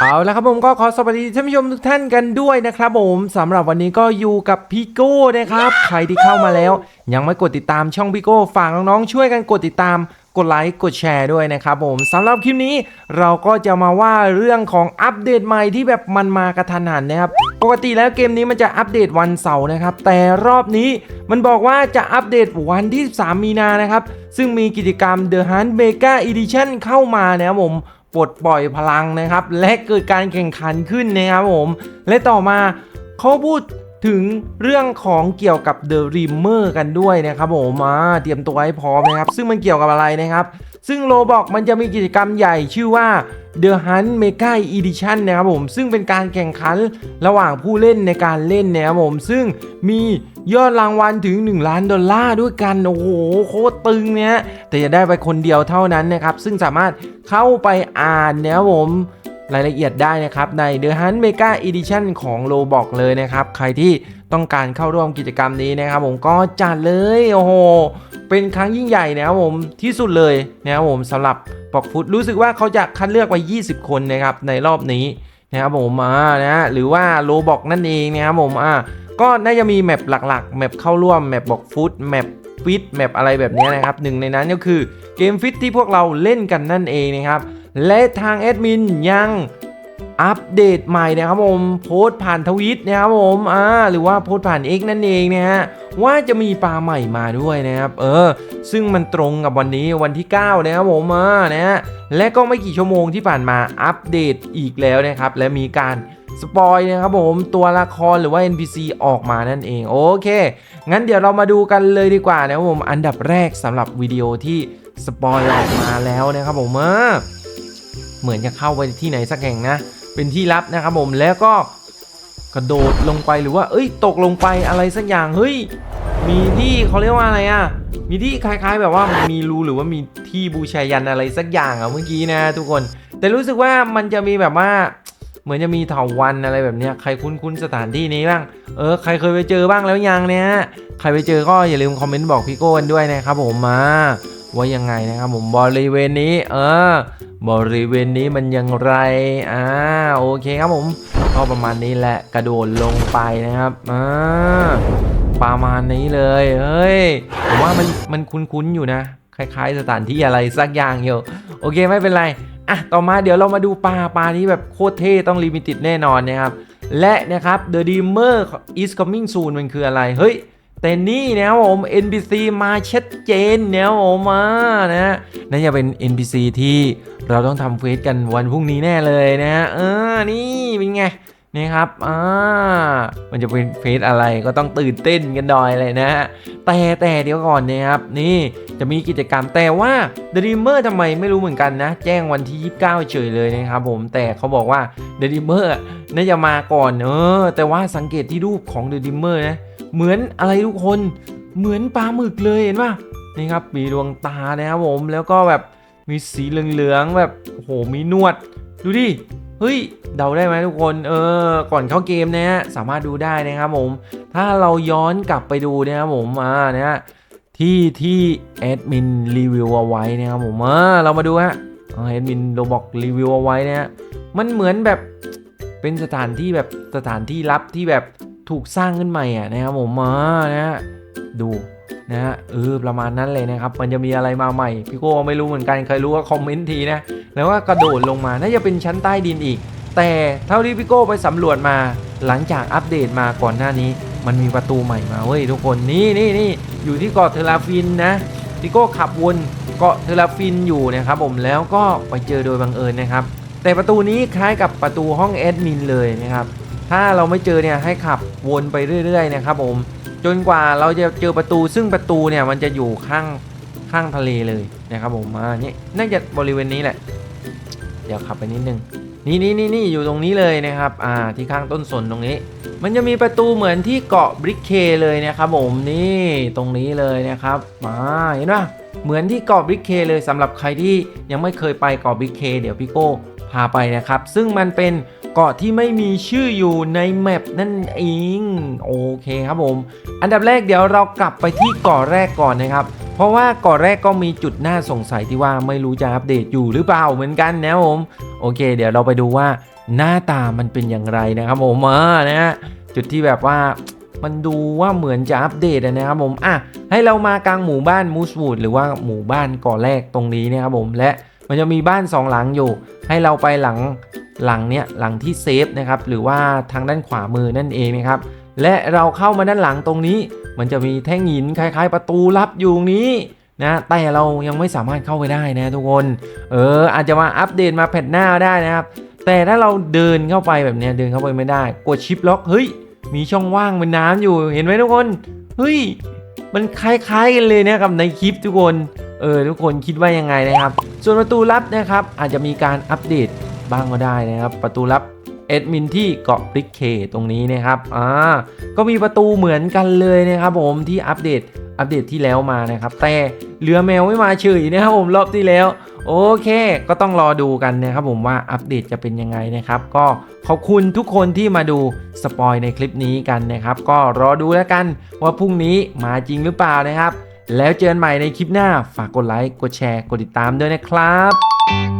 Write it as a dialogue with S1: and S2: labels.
S1: เอาละครับผมก็ขอสวัสดีท่านผู้ชมทุกท่านกันด้วยนะครับผมสำหรับวันนี้ก็อยู่กับพี่โก้นะครับ ใครที่เข้ามาแล้ว ยังไม่กดติดตามช่องพี่โก้ฝากน้องๆช่วยกันกดติดตามกดไลค์กดแชร์ด้วยนะครับผมสำหรับคลิปนี้เราก็จะมาว่าเรื่องของอัปเดตใหม่ที่แบบมันมากระทันหันนะครับ ปกติแล้วเกมนี้มันจะอัปเดตวันเสาร์นะครับ แต่รอบนี้มันบอกว่าจะอัปเดตวันที่ 3 มีนานะครับ ซึ่งมีกิจกรรม The Hunt Mega Edition เข้ามานะครับผม ปลดปล่อยพลังนะครับ และเกิดการแข่งขันขึ้นนะครับผม และต่อมาเขาพูด ถึงเรื่องของเกี่ยวกับ The Rimmer กันด้วยนะครับผมมาเตรียมตัวให้พร้อมนะครับ ซึ่งมันเกี่ยวกับอะไรนะครับ ซึ่งโลบอกมันจะมีกิจกรรมใหญ่ชื่อว่า The Hunt Mega Edition นะครับผม ซึ่งเป็นการแข่งขันระหว่างผู้เล่นในการเล่นนะครับผม ซึ่งมียอดรางวัลถึง 1 ล้านดอลลาร์ด้วยกัน โอ้โห โคตรตึงเนี่ยแต่จะได้ไปคนเดียวเท่านั้นนะครับ ซึ่งสามารถเข้าไปอ่านนะครับผม รายละเอียดได้นะครับใน The Hunt Mega Edition ของ Roblox เลยนะครับ ใครที่ต้องการเข้าร่วมกิจกรรมนี้นะครับ ผมก็จัดเลยโอ้โหเป็นครั้งยิ่งใหญ่นะครับผมที่สุดเลยนะครับผมสำหรับปอกฟุตรู้สึกว่าเขาจะคัดเลือกไป20 คนนะครับในรอบนี้นะครับผมอ่านะหรือว่าโลบอกนั่นเองนะครับผมอ่าก็น่าจะมีแมปหลักๆแมปเข้าร่วมแมปบอกฟุตแมปฟิตแมปอะไรแบบนี้นะครับหนึ่งในนั้นก็คือเกมฟิตที่พวกเราเล่นกันนั่นเองนะครับ และทางแอดมินยังอัปเดตใหม่นะครับผมโพสต์ผ่านทวิตนะครับผมอ่าหรือว่าโพสต์ผ่าน X นั่นเองนะฮะว่าจะมีปลาใหม่มาด้วยนะครับเออ ซึ่งมันตรงกับวันนี้วันที่ 9 นะครับผมอ่านะฮะและก็ไม่กี่ชั่วโมงที่ผ่านมาอัปเดตอีกแล้วนะครับ และมีการสปอยนะครับผมตัวละครหรือว่า NPC ออกมานั่นเองโอเค งั้นเดี๋ยวเรามาดูกันเลยดีกว่านะครับผมอันดับแรกสำหรับวิดีโอที่สปอยออกมาแล้วนะครับผมเออ เหมือนจะเข้าไปที่ไหนสักแห่งนะ เป็นที่ลับนะครับผมแล้วก็กระโดดลงไปหรือว่า เอ้ย ตกลงไปอะไรสักอย่างเฮ้ยมีที่เขาเรียกว่าอะไรอะ มีที่คล้าย ๆ แบบว่ามีรูหรือว่ามีที่บูชายันอะไรสักอย่างอะเมื่อกี้นะ ทุกคน แต่รู้สึกว่ามันจะมีแบบว่าเหมือนจะมีเถาวันอะไรแบบเนี้ยใครคุ้นๆสถานที่นี้บ้าง เออใครเคยไปเจอบ้างแล้วยังเนี่ยใครไปเจอก็อย่าลืมคอมเมนต์บอกพี่โก้กันด้วยนะครับผมมาว่ายังไงนะครับผมบริเวณนี้ เออ บริเวณนี้มันยังไร อ่า โอเคครับผม ก็ประมาณนี้แหละ กระโดดลงไปนะครับ อ่า ประมาณนี้เลย เฮ้ย ผมว่ามันมันคุ้นๆอยู่นะ คล้ายๆ สถานที่อะไรสักอย่างอยู่ โอเคไม่เป็นไร อะ ต่อมาเดี๋ยวเรามาดูปลาปลานี้แบบโคตรเท่ต้องลิมิติดแน่นอนนะครับ และนะครับ The Dreamer is coming soon มันคืออะไร เฮ้ย แต่นี่นะผม NPC มาชัดเจนนะผมมานะฮะน่าจะเป็น NPC ที่เราต้องทำเฟสกันวันพรุ่งนี้แน่เลยนะฮะเออ นี่เป็นไงนี่ครับอ่ามันจะเป็นเฟสอะไรก็ต้องตื่นเต้นกันหน่อยเลยนะฮะแต่แต่เดี๋ยวก่อนนะครับ นี่จะมีกิจกรรมแต่ว่า The Dreamer ทำไมไม่รู้เหมือนกันนะ แจ้งวันที่ 29 เฉยเลยนะครับผมแต่เขาบอกว่า The Dreamer น่าจะมาก่อนเออแต่ว่าสังเกตที่รูปของ The Dreamer นะ เหมือนอะไรทุกคนเหมือนปลาหมึกเลยเห็นป่ะนี่ครับมีดวงตานะครับผมแล้วก็แบบมีสีเหลืองๆแบบโหมีนวด ดูดิเฮ้ยเดาได้ไหมทุกคนเออก่อนเข้าเกมนะฮะสามารถดูได้นะครับผม ถ้าเราย้อนกลับไปดูนะครับผมอ่านะฮะที่ที่แอดมินรีวิวเอาไว้นะครับผมเออเรามาดูฮะแอดมินโรบอกรีวิวเอาไว้นะฮะมันเหมือนแบบเป็นสถานที่แบบสถานที่ลับที่แบบ ถูกสร้างขึ้นใหม่อะนะครับผมมานะฮะดูนะฮะเออประมาณนั้นเลยนะครับ มันจะมีอะไรมาใหม่ พี่โก้ไม่รู้เหมือนกันใครรู้ก็คอมเมนต์ทีนะ แล้วว่ากระโดดลงมาน่าจะเป็นชั้นใต้ดินอีก แต่เท่าที่พี่โก้ไปสำรวจมา หลังจากอัปเดตมาก่อนหน้านี้ มันมีประตูใหม่มาเว้ยทุกคนนี่นี่นี่อยู่ที่เกาะเทราฟินนะพี่โก้ขับวนเกาะเทราฟินอยู่นะครับผมแล้วก็ไปเจอโดยบังเอิญนะครับ แต่ประตูนี้คล้ายกับประตูห้องแอดมินเลยนะครับ ถ้าเราไม่เจอเนี่ยให้ขับวนไปเรื่อยๆนะครับผมจนกว่าเราจะเจอประตูซึ่งประตูเนี่ยมันจะอยู่ข้างข้างทะเลเลยนะครับผมมานี่น่าจะบริเวณนี้แหละ เดี๋ยวขับไปนิดนึงนี่นี่นี่นี่อยู่ตรงนี้เลยนะครับอ่าที่ข้างต้นสนตรงนี้ มันจะมีประตูเหมือนที่เกาะบริกเคเลยนะครับผมนี่ตรงนี้เลยนะครับมาเห็นปะเหมือนที่เกาะบริกเคเลยสำหรับใครที่ยังไม่เคยไปเกาะบริกเคเดี๋ยวพี่โก้พาไปนะครับ ซึ่งมันเป็น เกาะที่ไม่มีชื่ออยู่ในแมปนั่นเองโอเคครับผม อันดับแรกเดี๋ยวเรากลับไปที่เกาะแรกก่อนนะครับ เพราะว่าเกาะแรกก็มีจุดน่าสงสัยที่ว่าไม่รู้จะอัปเดตอยู่หรือเปล่าเหมือนกันนะผมโอเค เดี๋ยวเราไปดูว่าหน้าตามันเป็นอย่างไรนะครับผมเออนะฮะจุดที่แบบว่ามันดูว่าเหมือนจะอัปเดตนะครับผมอะให้เรามากลางหมู่บ้านมูสวูดหรือว่าหมู่บ้านก่อแรกตรงนี้นะครับผมและมันจะมีบ้านสองหลังอยู่ ให้เราไปหลัง หลังเนี้ยหลังที่เซฟนะครับหรือว่าทางด้านขวามือนั่นเองนะครับและเราเข้ามาด้านหลังตรงนี้ มันจะมีแท่งหินคล้าย ๆ ประตูลับอยู่นี้นะแต่เรายังไม่สามารถเข้าไปได้นะทุกคนเอออาจจะมาอัปเดตมาแพทหน้าได้นะครับ แต่ถ้าเราเดินเข้าไปแบบนี้เดินเข้าไปไม่ได้ กดชิปล็อกเฮ้ยมีช่องว่างเป็นน้ำอยู่เห็นไหมทุกคนเฮ้ยมันคล้ายๆกันเลยนะครับในคลิปทุกคนเออทุกคนคิดว่ายังไงนะครับ ส่วนประตูลับนะครับอาจจะมีการอัปเดต บ้างก็ได้นะครับ ประตูลับเอ็ดมินที่เกาะบริกเคตรงนี้นะครับอ่าก็มีประตูเหมือนกันเลยนะครับผมที่อัปเดตอัปเดตที่แล้วมานะครับ แต่เรือแมวไม่มาเฉยนะครับผมรอบที่แล้ว โอเค ก็ต้องรอดูกันนะครับผมว่าอัปเดตจะเป็นยังไงนะครับ ก็ขอบคุณทุกคนที่มาดูสปอยในคลิปนี้กันนะครับ ก็รอดูแล้วกันว่าพรุ่งนี้มาจริงหรือเปล่านะครับ แล้วเจอกันใหม่ในคลิปหน้าฝากกดไลค์กดแชร์กดติดตามด้วยนะครับ